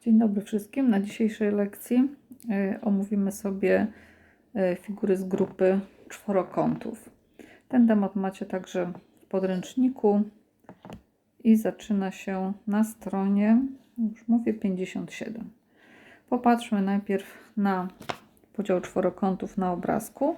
Dzień dobry wszystkim. Na dzisiejszej lekcji y, omówimy sobie y, figury z grupy czworokątów. Ten temat macie także w podręczniku i zaczyna się na stronie, już mówię, 57. Popatrzmy najpierw na podział czworokątów na obrazku.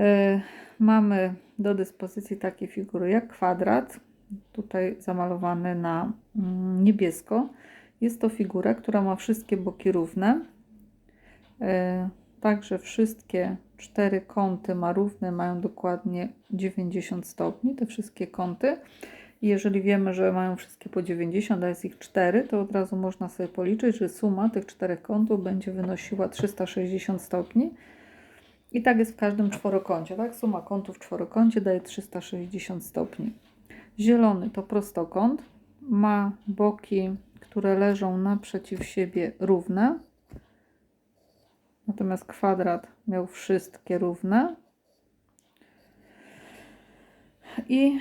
Y, Mamy do dyspozycji takie figury jak kwadrat, tutaj zamalowany na mm, niebiesko. Jest to figura, która ma wszystkie boki równe. E, Także wszystkie cztery kąty ma równe, mają dokładnie 90 stopni, te wszystkie kąty. I jeżeli wiemy, że mają wszystkie po 90, a jest ich 4, to od razu można sobie policzyć, że suma tych czterech kątów będzie wynosiła 360 stopni. I tak jest w każdym czworokącie, tak? Suma kątów w czworokącie daje 360 stopni. Zielony to prostokąt, ma boki, które leżą naprzeciw siebie równe. Natomiast kwadrat miał wszystkie równe. I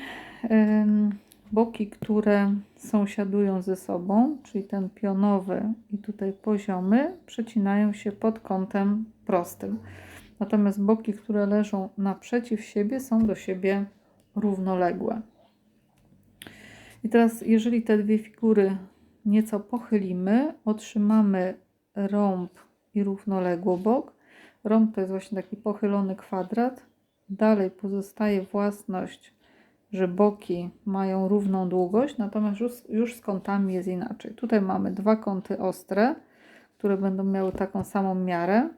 boki, które sąsiadują ze sobą, czyli ten pionowy i tutaj poziomy, przecinają się pod kątem prostym. Natomiast boki, które leżą naprzeciw siebie, są do siebie równoległe. I teraz, jeżeli te dwie figury nieco pochylimy, otrzymamy rąb i równoległobok. Rąb to jest właśnie taki pochylony kwadrat. Dalej pozostaje własność, że boki mają równą długość, natomiast już, już z kątami jest inaczej. Tutaj mamy dwa kąty ostre, które będą miały taką samą miarę.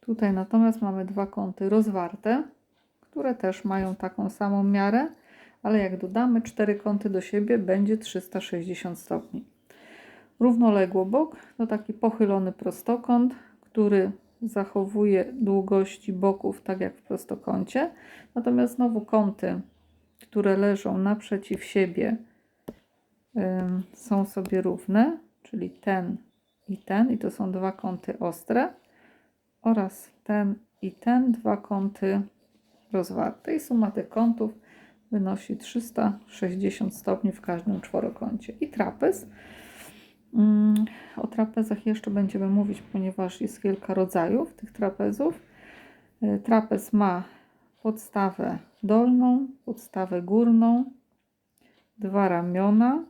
Tutaj natomiast mamy dwa kąty rozwarte, które też mają taką samą miarę, ale jak dodamy cztery kąty do siebie, będzie 360 stopni. Równoległobok to taki pochylony prostokąt, który zachowuje długości boków tak jak w prostokącie. Natomiast znowu kąty, które leżą naprzeciw siebie, ym, są sobie równe, czyli ten i ten, i to są dwa kąty ostre, oraz ten i ten, dwa kąty rozwarte. I suma tych kątów wynosi 360 stopni w każdym czworokącie. I trapez. Mm, o trapezach jeszcze będziemy mówić, ponieważ jest kilka rodzajów tych trapezów. Y, trapez ma podstawę dolną, podstawę górną, dwa ramiona.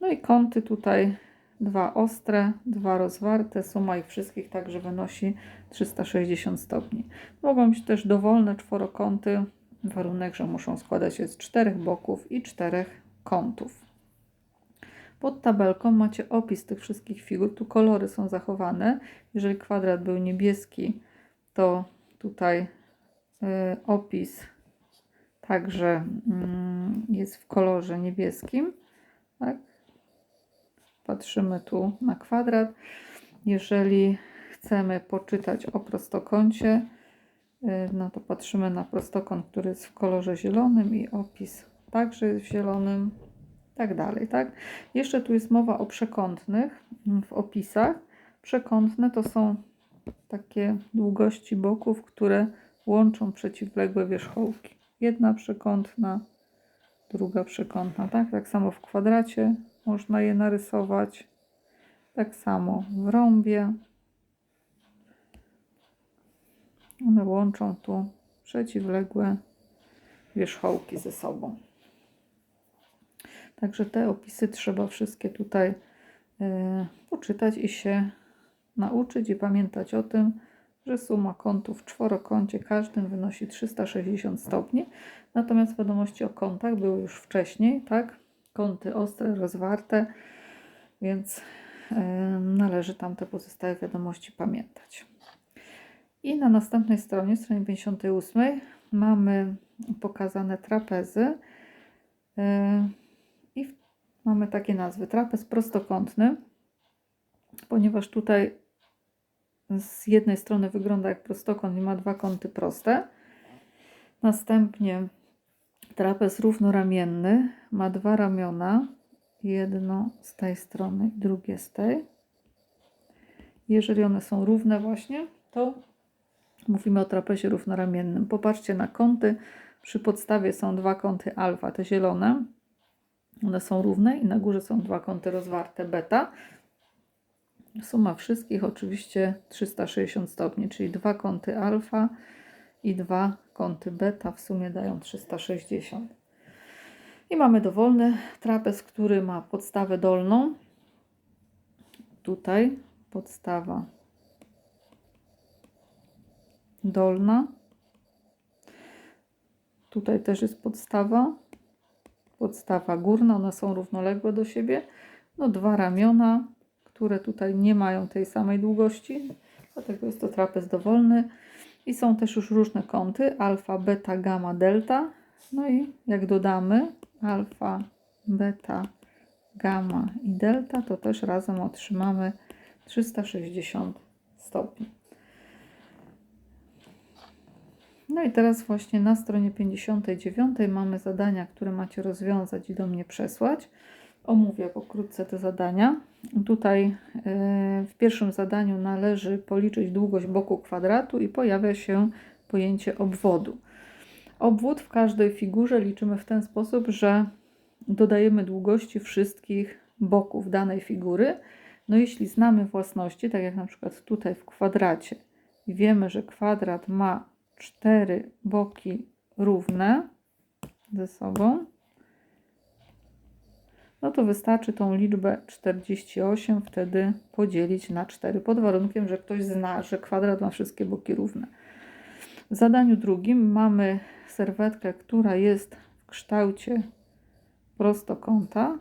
No i kąty tutaj dwa ostre, dwa rozwarte. Suma ich wszystkich także wynosi 360 stopni. Mogą być też dowolne czworokąty. Warunek, że muszą składać się z czterech boków i czterech kątów. Pod tabelką macie opis tych wszystkich figur. Tu kolory są zachowane. Jeżeli kwadrat był niebieski, to tutaj y, opis także y, jest w kolorze niebieskim. Tak? Patrzymy tu na kwadrat. Jeżeli chcemy poczytać o prostokącie, no to patrzymy na prostokąt, który jest w kolorze zielonym i opis także jest w zielonym tak dalej, tak? Jeszcze tu jest mowa o przekątnych w opisach. Przekątne to są takie długości boków, które łączą przeciwległe wierzchołki. Jedna przekątna, druga przekątna, tak? Tak samo w kwadracie można je narysować. Tak samo w rąbie. One łączą tu przeciwległe wierzchołki ze sobą. Także te opisy trzeba wszystkie tutaj y, poczytać i się nauczyć i pamiętać o tym, że suma kątów w czworokącie każdym wynosi 360 stopni. Natomiast wiadomości o kątach były już wcześniej, tak? Kąty ostre, rozwarte, więc y, należy tam te pozostałe wiadomości pamiętać. I na następnej stronie, stronie 58, mamy pokazane trapezy. Y, mamy takie nazwy. Trapez prostokątny, ponieważ tutaj z jednej strony wygląda jak prostokąt i ma dwa kąty proste. Następnie trapez równoramienny ma dwa ramiona, jedno z tej strony i drugie z tej. Jeżeli one są równe właśnie, to mówimy o trapezie równoramiennym. Popatrzcie na kąty. Przy podstawie są dwa kąty alfa, te zielone, One są równe i na górze są dwa kąty rozwarte beta. Suma wszystkich oczywiście 360 stopni, czyli dwa kąty alfa i dwa kąty beta w sumie dają 360. I mamy dowolny trapez, który ma podstawę dolną. Tutaj podstawa dolna. Tutaj też jest podstawa. Podstawa górna, one są równoległe do siebie. No dwa ramiona, które tutaj nie mają tej samej długości, dlatego jest to trapez dowolny. I są też już różne kąty, alfa, beta, gamma, delta. No i jak dodamy alfa, beta, gamma i delta, to też razem otrzymamy 360 stopni. No i teraz właśnie na stronie 59 mamy zadania, które macie rozwiązać i do mnie przesłać. Omówię pokrótce te zadania. Tutaj yy, w pierwszym zadaniu należy policzyć długość boku kwadratu i pojawia się pojęcie obwodu. Obwód w każdej figurze liczymy w ten sposób, że dodajemy długości wszystkich boków danej figury. No jeśli znamy własności, tak jak na przykład tutaj w kwadracie, i wiemy, że kwadrat ma cztery boki równe ze sobą, no to wystarczy tą liczbę 48 wtedy podzielić na 4, pod warunkiem, że ktoś zna, że kwadrat ma wszystkie boki równe. W zadaniu drugim mamy serwetkę, która jest w kształcie prostokąta.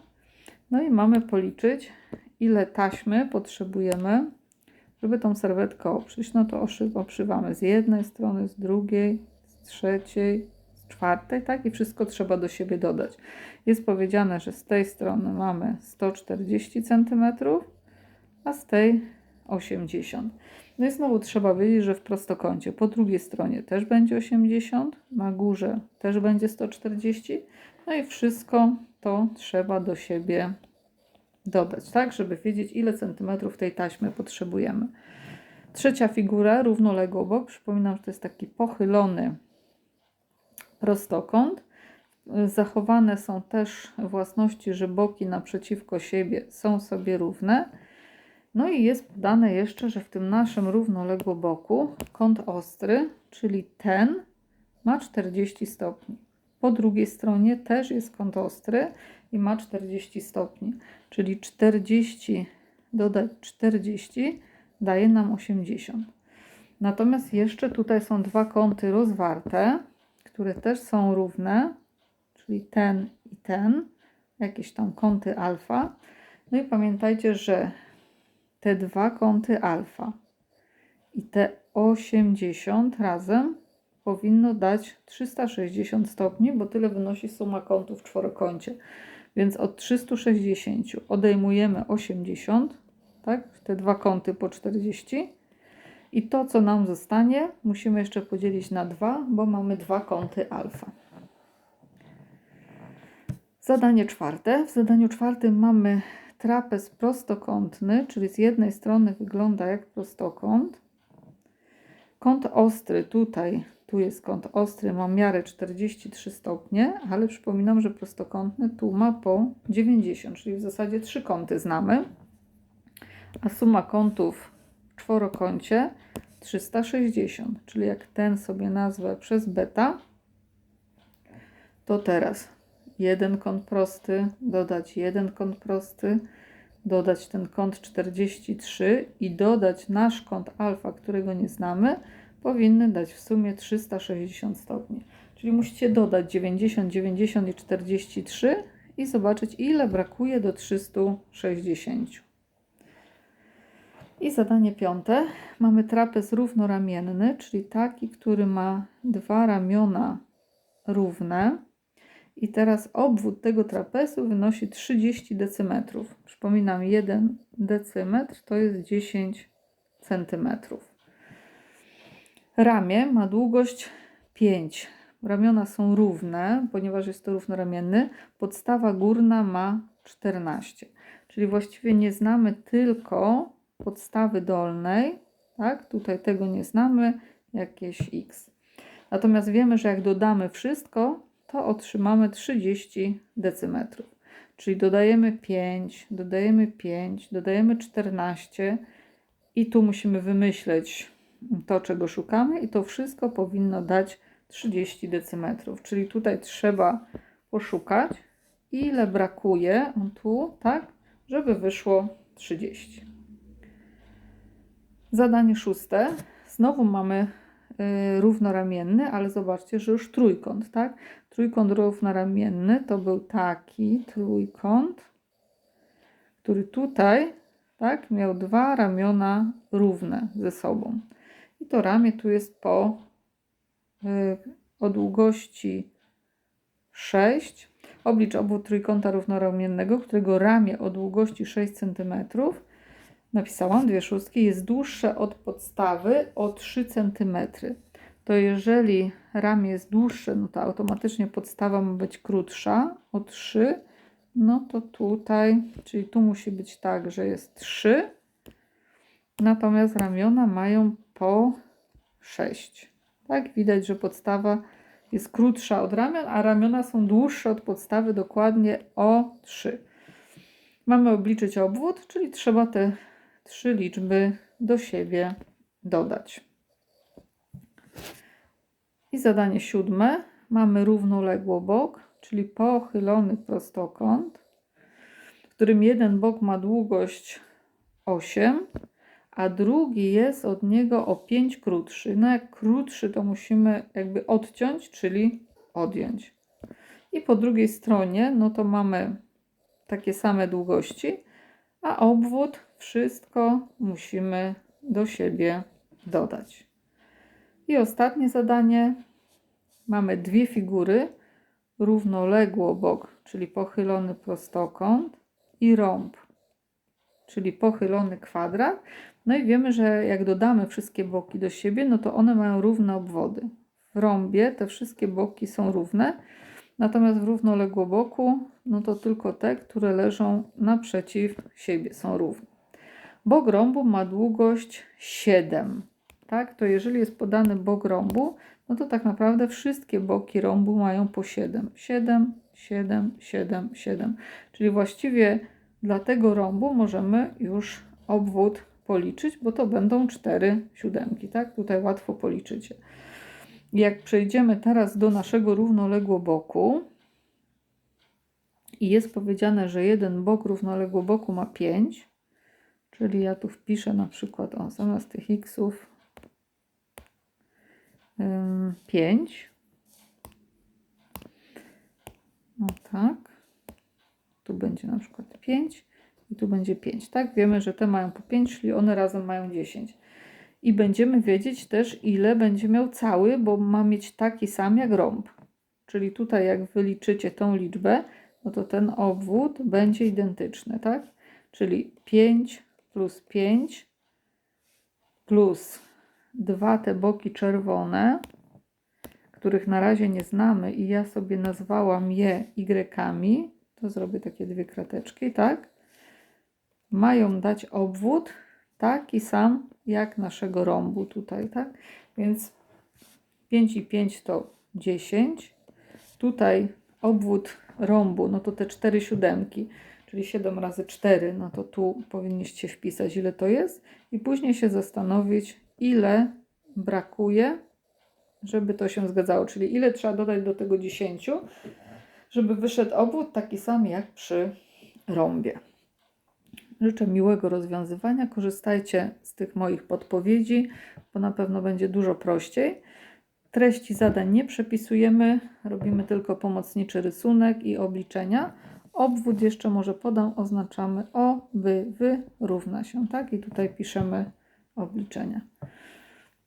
No i mamy policzyć, ile taśmy potrzebujemy, żeby tą serwetkę oprzeć. No to obszywamy z jednej strony, z drugiej, z trzeciej, z czwartej, tak? I wszystko trzeba do siebie dodać. Jest powiedziane, że z tej strony mamy 140 cm, a z tej 80 no i znowu trzeba wiedzieć, że w prostokącie po drugiej stronie też będzie 80, na górze też będzie 140, no i wszystko to trzeba do siebie dodać, tak, żeby wiedzieć, ile centymetrów tej taśmy potrzebujemy. Trzecia figura, równoległy obok. Przypominam, że to jest taki pochylony prostokąt. Zachowane są też własności, że boki naprzeciwko siebie są sobie równe. No i jest podane jeszcze, że w tym naszym równoległoboku kąt ostry, czyli ten, ma 40 stopni. Po drugiej stronie też jest kąt ostry i ma 40 stopni, czyli 40 dodać 40 daje nam 80. Natomiast jeszcze tutaj są dwa kąty rozwarte, które też są równe, czyli ten i ten, jakieś tam kąty alfa. No i pamiętajcie, że te dwa kąty alfa i te 80 razem powinno dać 360 stopni, bo tyle wynosi suma kątów w czworokącie. Więc od 360 odejmujemy 80, tak? Te dwa kąty po 40. I to, co nam zostanie, musimy jeszcze podzielić na 2, bo mamy dwa kąty alfa. Zadanie czwarte. W zadaniu czwartym mamy trapez prostokątny, czyli z jednej strony wygląda jak prostokąt. Kąt ostry tutaj, tu jest kąt ostry, ma miarę 43 stopnie, ale przypominam, że prostokątny tu ma po 90, czyli w zasadzie trzy kąty znamy. A suma kątów w czworokącie 360, czyli jak ten sobie nazwę przez beta, to teraz jeden kąt prosty, dodać jeden kąt prosty, dodać ten kąt 43 i dodać nasz kąt alfa, którego nie znamy, powinny dać w sumie 360 stopni. Czyli musicie dodać 90, 90 i 43 i zobaczyć, ile brakuje do 360. I zadanie piąte. Mamy trapez równoramienny, czyli taki, który ma dwa ramiona równe i teraz obwód tego trapezu wynosi 30 decymetrów. Przypominam, 1 decymetr to jest 10 centymetrów. Ramię ma długość 5. Ramiona są równe, ponieważ jest to równoramienny. Podstawa górna ma 14. Czyli właściwie nie znamy tylko podstawy dolnej, tak? Tutaj tego nie znamy, jakieś x. Natomiast wiemy, że jak dodamy wszystko, to otrzymamy 30 decymetrów. Czyli dodajemy 5, dodajemy 5, dodajemy 14 i tu musimy wymyśleć to, czego szukamy i to wszystko powinno dać 30 decymetrów. Czyli tutaj trzeba poszukać, ile brakuje tu, tak, żeby wyszło 30. Zadanie szóste. Znowu mamy y, równoramienny, ale zobaczcie, że już trójkąt, tak? Trójkąt równoramienny to był taki trójkąt, który tutaj, tak, miał dwa ramiona równe ze sobą. To ramię tu jest po y, o długości 6. Oblicz obwód trójkąta równoramiennego, którego ramię o długości 6 cm napisałam dwie szóstki, jest dłuższe od podstawy o 3 cm. To jeżeli ramię jest dłuższe, no to automatycznie podstawa ma być krótsza o 3. No to tutaj, czyli tu musi być tak, że jest 3. Natomiast ramiona mają po 6. Tak, widać, że podstawa jest krótsza od ramion, a ramiona są dłuższe od podstawy dokładnie o 3. Mamy obliczyć obwód, czyli trzeba te trzy liczby do siebie dodać. I zadanie siódme. Mamy równoległobok, czyli pochylony prostokąt, w którym jeden bok ma długość 8, a drugi jest od niego o 5 krótszy. No jak krótszy, to musimy jakby odciąć, czyli odjąć. I po drugiej stronie, no to mamy takie same długości, a obwód wszystko musimy do siebie dodać. I ostatnie zadanie. Mamy dwie figury, równoległy obok, czyli pochylony prostokąt i rąb, czyli pochylony kwadrat. No i wiemy, że jak dodamy wszystkie boki do siebie, no to one mają równe obwody. W rąbie te wszystkie boki są równe, natomiast w równoległoboku, no to tylko te, które leżą naprzeciw siebie są równe. Bok rąbu ma długość 7. Tak, to jeżeli jest podany bok rąbu, no to tak naprawdę wszystkie boki rąbu mają po 7. 7, 7, 7, 7. Czyli właściwie dla tego rąbu możemy już obwód policzyć, bo to będą 4 siódemki. Tak, tutaj łatwo policzycie. Jak przejdziemy teraz do naszego równoległoboku i jest powiedziane, że jeden bok równoległoboku ma 5, Czyli ja tu wpiszę na przykład, o, zamiast tych xów 5. No tak. Tu będzie na przykład 5 i tu będzie 5. Tak, wiemy, że te mają po 5, czyli one razem mają 10. I będziemy wiedzieć też, ile będzie miał cały, bo ma mieć taki sam jak rąb. Czyli tutaj, jak wyliczycie tą liczbę, no to ten obwód będzie identyczny, tak? Czyli 5 plus 5 plus dwa te boki czerwone, których na razie nie znamy i ja sobie nazwałam je y, to zrobię takie dwie krateczki, tak? Mają dać obwód taki sam jak naszego rąbu tutaj, tak? Więc 5 i 5 to 10. Tutaj obwód rąbu, no to te 4 siódemki czyli 7 razy 4, no to tu powinniście wpisać, ile to jest, i później się zastanowić, ile brakuje, żeby to się zgadzało, czyli ile trzeba dodać do tego 10, żeby wyszedł obwód taki sam jak przy rąbie. Życzę miłego rozwiązywania. Korzystajcie z tych moich podpowiedzi, bo na pewno będzie dużo prościej. Treści zadań nie przepisujemy, robimy tylko pomocniczy rysunek i obliczenia. Obwód jeszcze może podam, oznaczamy O, by, wy równa się, tak? I tutaj piszemy obliczenia.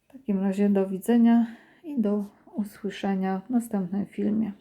W takim razie do widzenia i do usłyszenia w następnym filmie.